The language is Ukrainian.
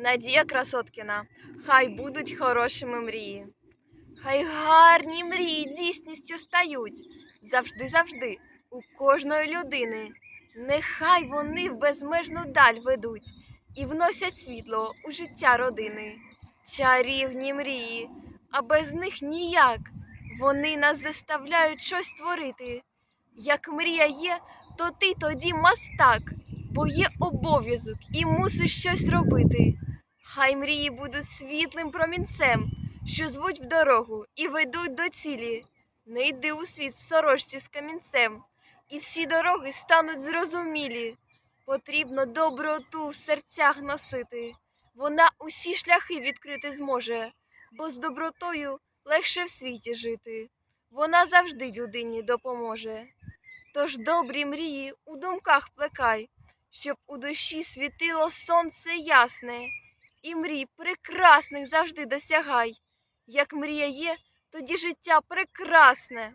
Надія Красоткіна. Хай будуть хорошими мрії. Хай гарні мрії дійсністю стають. Завжди, завжди, у кожної людини. Нехай вони в безмежну даль ведуть і вносять світло у життя родини. Чарівні мрії, а без них ніяк. Вони нас заставляють щось творити. Як мрія є, то ти тоді мастак, бо є обов'язок і мусиш щось робити. Хай мрії будуть світлим промінцем, що звуть в дорогу і ведуть до цілі. Не йди у світ в сорочці з камінцем, і всі дороги стануть зрозумілі. Потрібно доброту в серцях носити. Вона усі шляхи відкрити зможе, бо з добротою легше в світі жити. Вона завжди людині допоможе. Тож добрі мрії у думках плекай, щоб у душі світило сонце ясне, і мрій прекрасних завжди досягай. Як мрія є, тоді життя прекрасне.